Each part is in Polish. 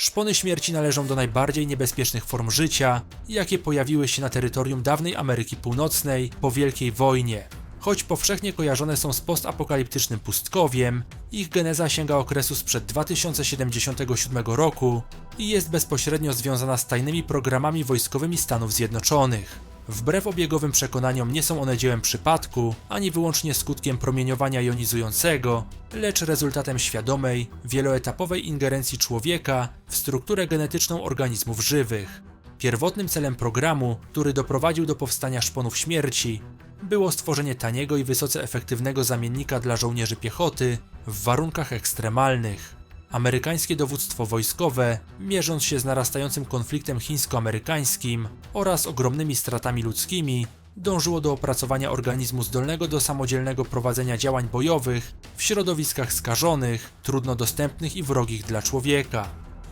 Szpony śmierci należą do najbardziej niebezpiecznych form życia, jakie pojawiły się na terytorium dawnej Ameryki Północnej po Wielkiej Wojnie. Choć powszechnie kojarzone są z postapokaliptycznym pustkowiem, ich geneza sięga okresu sprzed 2077 roku i jest bezpośrednio związana z tajnymi programami wojskowymi Stanów Zjednoczonych. Wbrew obiegowym przekonaniom nie są one dziełem przypadku, ani wyłącznie skutkiem promieniowania jonizującego, lecz rezultatem świadomej, wieloetapowej ingerencji człowieka w strukturę genetyczną organizmów żywych. Pierwotnym celem programu, który doprowadził do powstania szponów śmierci, było stworzenie taniego i wysoce efektywnego zamiennika dla żołnierzy piechoty w warunkach ekstremalnych. Amerykańskie dowództwo wojskowe, mierząc się z narastającym konfliktem chińsko-amerykańskim oraz ogromnymi stratami ludzkimi, dążyło do opracowania organizmu zdolnego do samodzielnego prowadzenia działań bojowych w środowiskach skażonych, trudno dostępnych i wrogich dla człowieka.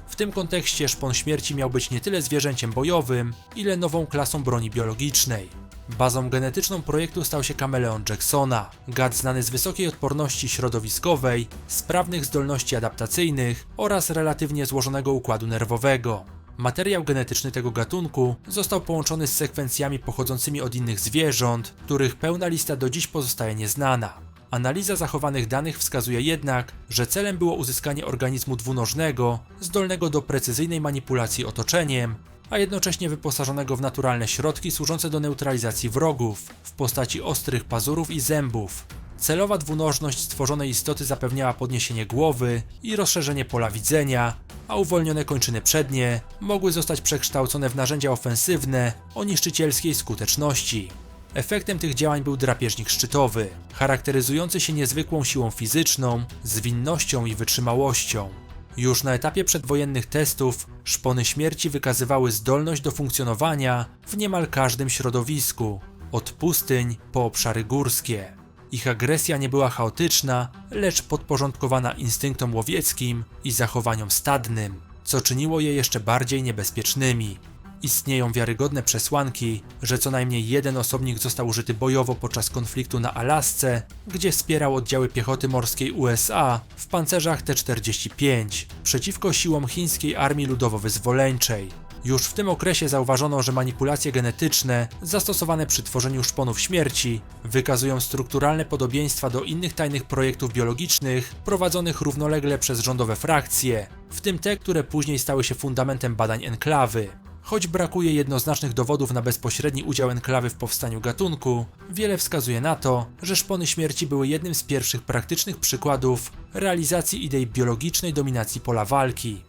W tym kontekście szpon śmierci miał być nie tyle zwierzęciem bojowym, ile nową klasą broni biologicznej. Bazą genetyczną projektu stał się kameleon Jacksona, gad znany z wysokiej odporności środowiskowej, sprawnych zdolności adaptacyjnych oraz relatywnie złożonego układu nerwowego. Materiał genetyczny tego gatunku został połączony z sekwencjami pochodzącymi od innych zwierząt, których pełna lista do dziś pozostaje nieznana. Analiza zachowanych danych wskazuje jednak, że celem było uzyskanie organizmu dwunożnego, zdolnego do precyzyjnej manipulacji otoczeniem, a jednocześnie wyposażonego w naturalne środki służące do neutralizacji wrogów w postaci ostrych pazurów i zębów. Celowa dwunożność stworzonej istoty zapewniała podniesienie głowy i rozszerzenie pola widzenia, a uwolnione kończyny przednie mogły zostać przekształcone w narzędzia ofensywne o niszczycielskiej skuteczności. Efektem tych działań był drapieżnik szczytowy, charakteryzujący się niezwykłą siłą fizyczną, zwinnością i wytrzymałością. Już na etapie przedwojennych testów szpony śmierci wykazywały zdolność do funkcjonowania w niemal każdym środowisku, od pustyń po obszary górskie. Ich agresja nie była chaotyczna, lecz podporządkowana instynktom łowieckim i zachowaniom stadnym, co czyniło je jeszcze bardziej niebezpiecznymi. Istnieją wiarygodne przesłanki, że co najmniej jeden osobnik został użyty bojowo podczas konfliktu na Alasce, gdzie wspierał oddziały piechoty morskiej USA w pancerzach T-45 przeciwko siłom chińskiej armii ludowo-wyzwoleńczej. Już w tym okresie zauważono, że manipulacje genetyczne zastosowane przy tworzeniu szponów śmierci wykazują strukturalne podobieństwa do innych tajnych projektów biologicznych prowadzonych równolegle przez rządowe frakcje, w tym te, które później stały się fundamentem badań enklawy. Choć brakuje jednoznacznych dowodów na bezpośredni udział enklawy w powstaniu gatunku, wiele wskazuje na to, że szpony śmierci były jednym z pierwszych praktycznych przykładów realizacji idei biologicznej dominacji pola walki.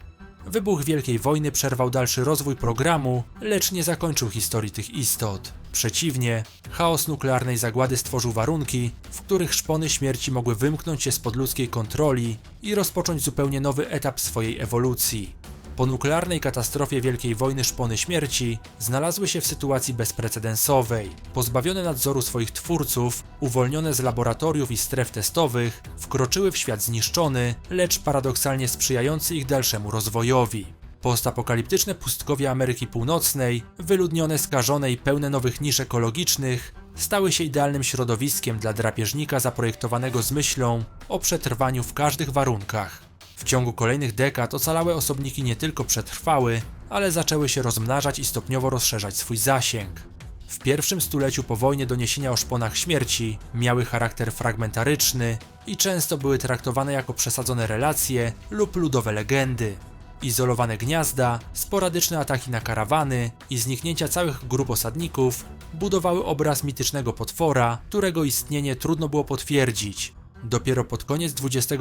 Wybuch Wielkiej Wojny przerwał dalszy rozwój programu, lecz nie zakończył historii tych istot. Przeciwnie, chaos nuklearnej zagłady stworzył warunki, w których szpony śmierci mogły wymknąć się spod ludzkiej kontroli i rozpocząć zupełnie nowy etap swojej ewolucji. Po nuklearnej katastrofie Wielkiej Wojny Szpony Śmierci znalazły się w sytuacji bezprecedensowej. Pozbawione nadzoru swoich twórców, uwolnione z laboratoriów i stref testowych, wkroczyły w świat zniszczony, lecz paradoksalnie sprzyjający ich dalszemu rozwojowi. Postapokaliptyczne pustkowie Ameryki Północnej, wyludnione, skażone i pełne nowych nisz ekologicznych, stały się idealnym środowiskiem dla drapieżnika zaprojektowanego z myślą o przetrwaniu w każdych warunkach. W ciągu kolejnych dekad ocalałe osobniki nie tylko przetrwały, ale zaczęły się rozmnażać i stopniowo rozszerzać swój zasięg. W pierwszym stuleciu po wojnie doniesienia o szponach śmierci miały charakter fragmentaryczny i często były traktowane jako przesadzone relacje lub ludowe legendy. Izolowane gniazda, sporadyczne ataki na karawany i zniknięcia całych grup osadników budowały obraz mitycznego potwora, którego istnienie trudno było potwierdzić, Dopiero pod koniec XXI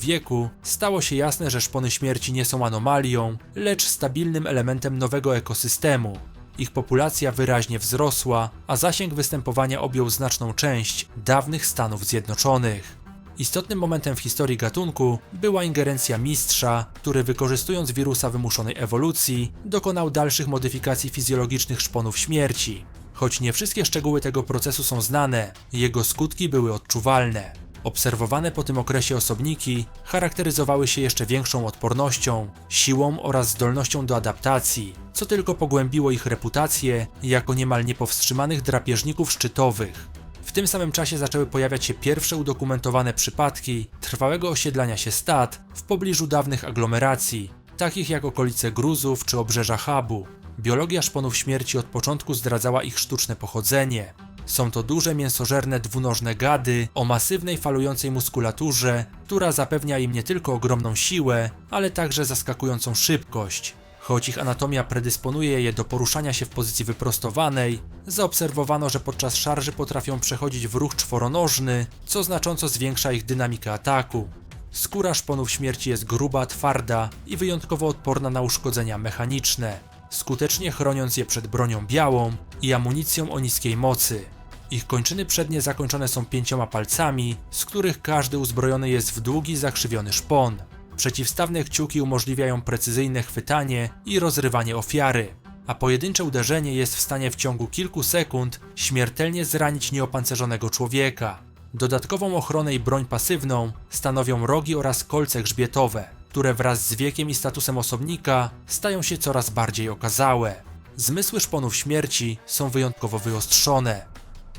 wieku stało się jasne, że szpony śmierci nie są anomalią, lecz stabilnym elementem nowego ekosystemu. Ich populacja wyraźnie wzrosła, a zasięg występowania objął znaczną część dawnych Stanów Zjednoczonych. Istotnym momentem w historii gatunku była ingerencja mistrza, który wykorzystując wirusa wymuszonej ewolucji, dokonał dalszych modyfikacji fizjologicznych szponów śmierci. Choć nie wszystkie szczegóły tego procesu są znane, jego skutki były odczuwalne. Obserwowane po tym okresie osobniki charakteryzowały się jeszcze większą odpornością, siłą oraz zdolnością do adaptacji, co tylko pogłębiło ich reputację jako niemal niepowstrzymanych drapieżników szczytowych. W tym samym czasie zaczęły pojawiać się pierwsze udokumentowane przypadki trwałego osiedlania się stad w pobliżu dawnych aglomeracji, takich jak okolice Gruzów czy obrzeża Habu. Biologia szponów śmierci od początku zdradzała ich sztuczne pochodzenie. Są to duże mięsożerne dwunożne gady o masywnej falującej muskulaturze, która zapewnia im nie tylko ogromną siłę, ale także zaskakującą szybkość. Choć ich anatomia predysponuje je do poruszania się w pozycji wyprostowanej, zaobserwowano, że podczas szarży potrafią przechodzić w ruch czworonożny, co znacząco zwiększa ich dynamikę ataku. Skóra szponów śmierci jest gruba, twarda i wyjątkowo odporna na uszkodzenia mechaniczne, skutecznie chroniąc je przed bronią białą i amunicją o niskiej mocy. Ich kończyny przednie zakończone są pięcioma palcami, z których każdy uzbrojony jest w długi, zakrzywiony szpon. Przeciwstawne kciuki umożliwiają precyzyjne chwytanie i rozrywanie ofiary, a pojedyncze uderzenie jest w stanie w ciągu kilku sekund śmiertelnie zranić nieopancerzonego człowieka. Dodatkową ochronę i broń pasywną stanowią rogi oraz kolce grzbietowe, które wraz z wiekiem i statusem osobnika stają się coraz bardziej okazałe. Zmysły szponów śmierci są wyjątkowo wyostrzone,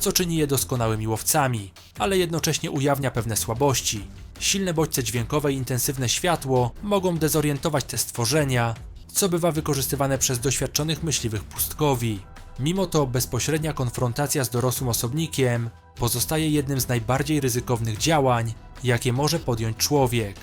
co czyni je doskonałymi łowcami, ale jednocześnie ujawnia pewne słabości. Silne bodźce dźwiękowe i intensywne światło mogą dezorientować te stworzenia, co bywa wykorzystywane przez doświadczonych myśliwych pustkowi. Mimo to bezpośrednia konfrontacja z dorosłym osobnikiem pozostaje jednym z najbardziej ryzykownych działań, jakie może podjąć człowiek.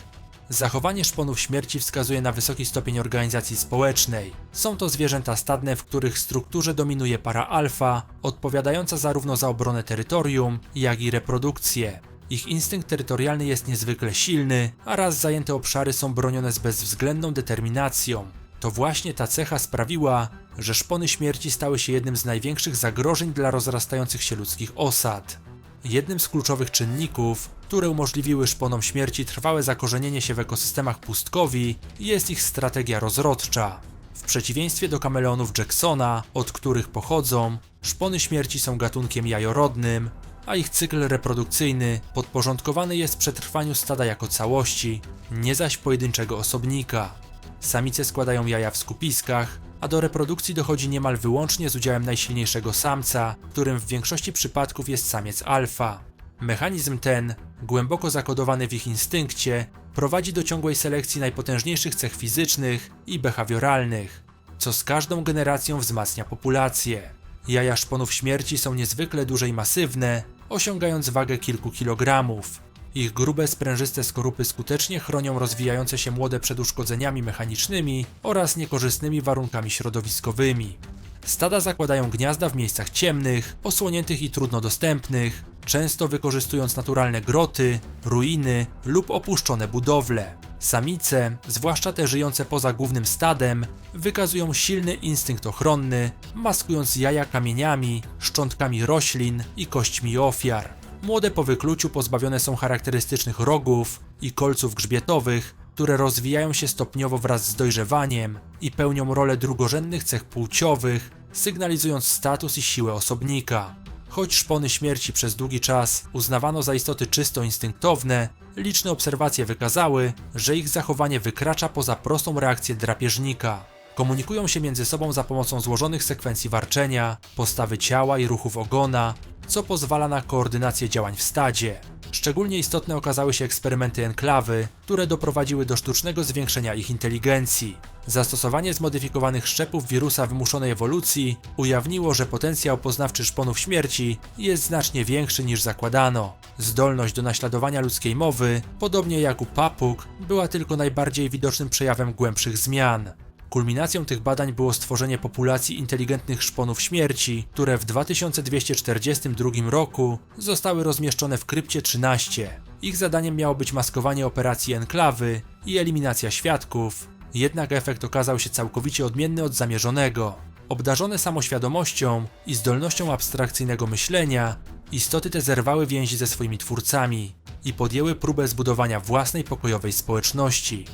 Zachowanie szponów śmierci wskazuje na wysoki stopień organizacji społecznej. Są to zwierzęta stadne, w których strukturze dominuje para alfa, odpowiadająca zarówno za obronę terytorium, jak i reprodukcję. Ich instynkt terytorialny jest niezwykle silny, a raz zajęte obszary są bronione z bezwzględną determinacją. To właśnie ta cecha sprawiła, że szpony śmierci stały się jednym z największych zagrożeń dla rozrastających się ludzkich osad. Jednym z kluczowych czynników, które umożliwiły szponom śmierci trwałe zakorzenienie się w ekosystemach pustkowi, jest ich strategia rozrodcza. W przeciwieństwie do kameleonów Jacksona, od których pochodzą, szpony śmierci są gatunkiem jajorodnym, a ich cykl reprodukcyjny podporządkowany jest przetrwaniu stada jako całości, nie zaś pojedynczego osobnika. Samice składają jaja w skupiskach, a do reprodukcji dochodzi niemal wyłącznie z udziałem najsilniejszego samca, którym w większości przypadków jest samiec alfa. Mechanizm ten, głęboko zakodowany w ich instynkcie, prowadzi do ciągłej selekcji najpotężniejszych cech fizycznych i behawioralnych, co z każdą generacją wzmacnia populację. Jaja szponów śmierci są niezwykle duże i masywne, osiągając wagę kilku kilogramów. Ich grube, sprężyste skorupy skutecznie chronią rozwijające się młode przed uszkodzeniami mechanicznymi oraz niekorzystnymi warunkami środowiskowymi. Stada zakładają gniazda w miejscach ciemnych, osłoniętych i trudno dostępnych, często wykorzystując naturalne groty, ruiny lub opuszczone budowle. Samice, zwłaszcza te żyjące poza głównym stadem, wykazują silny instynkt ochronny, maskując jaja kamieniami, szczątkami roślin i kośćmi ofiar. Młode po wykluciu pozbawione są charakterystycznych rogów i kolców grzbietowych, które rozwijają się stopniowo wraz z dojrzewaniem i pełnią rolę drugorzędnych cech płciowych, sygnalizując status i siłę osobnika. Choć szpony śmierci przez długi czas uznawano za istoty czysto instynktowne, liczne obserwacje wykazały, że ich zachowanie wykracza poza prostą reakcję drapieżnika. Komunikują się między sobą za pomocą złożonych sekwencji warczenia, postawy ciała i ruchów ogona, co pozwala na koordynację działań w stadzie. Szczególnie istotne okazały się eksperymenty enklawy, które doprowadziły do sztucznego zwiększenia ich inteligencji. Zastosowanie zmodyfikowanych szczepów wirusa wymuszonej ewolucji ujawniło, że potencjał poznawczy szponów śmierci jest znacznie większy niż zakładano. Zdolność do naśladowania ludzkiej mowy, podobnie jak u papug, była tylko najbardziej widocznym przejawem głębszych zmian. Kulminacją tych badań było stworzenie populacji inteligentnych szponów śmierci, które w 2242 roku zostały rozmieszczone w krypcie 13. Ich zadaniem miało być maskowanie operacji enklawy i eliminacja świadków, jednak efekt okazał się całkowicie odmienny od zamierzonego. Obdarzone samoświadomością i zdolnością abstrakcyjnego myślenia, istoty te zerwały więzi ze swoimi twórcami i podjęły próbę zbudowania własnej pokojowej społeczności.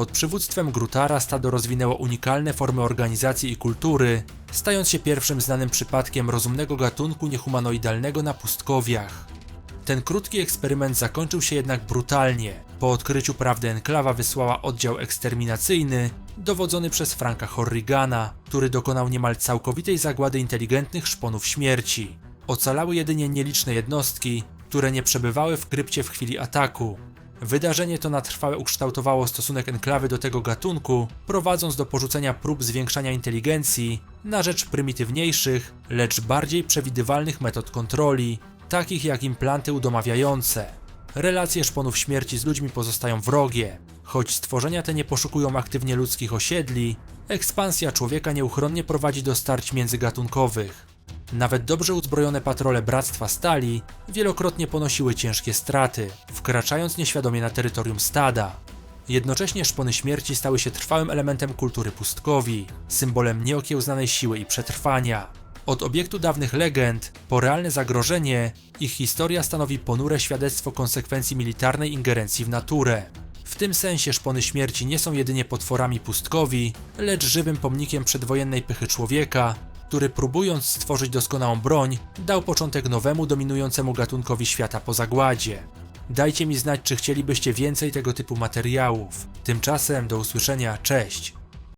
Pod przywództwem Grutara stado rozwinęło unikalne formy organizacji i kultury, stając się pierwszym znanym przypadkiem rozumnego gatunku niehumanoidalnego na pustkowiach. Ten krótki eksperyment zakończył się jednak brutalnie. Po odkryciu prawdy enklawa wysłała oddział eksterminacyjny, dowodzony przez Franka Horrigana, który dokonał niemal całkowitej zagłady inteligentnych szponów śmierci. Ocalały jedynie nieliczne jednostki, które nie przebywały w krypcie w chwili ataku. Wydarzenie to na trwałe ukształtowało stosunek enklawy do tego gatunku, prowadząc do porzucenia prób zwiększania inteligencji na rzecz prymitywniejszych, lecz bardziej przewidywalnych metod kontroli, takich jak implanty udomawiające. Relacje szponów śmierci z ludźmi pozostają wrogie, choć stworzenia te nie poszukują aktywnie ludzkich osiedli, ekspansja człowieka nieuchronnie prowadzi do starć międzygatunkowych. Nawet dobrze uzbrojone patrole Bractwa Stali wielokrotnie ponosiły ciężkie straty, wkraczając nieświadomie na terytorium stada. Jednocześnie szpony śmierci stały się trwałym elementem kultury pustkowi, symbolem nieokiełznanej siły i przetrwania. Od obiektu dawnych legend po realne zagrożenie, ich historia stanowi ponure świadectwo konsekwencji militarnej ingerencji w naturę. W tym sensie szpony śmierci nie są jedynie potworami pustkowi, lecz żywym pomnikiem przedwojennej pychy człowieka, który próbując stworzyć doskonałą broń, dał początek nowemu dominującemu gatunkowi świata po zagładzie. Dajcie mi znać, czy chcielibyście więcej tego typu materiałów. Tymczasem do usłyszenia, cześć!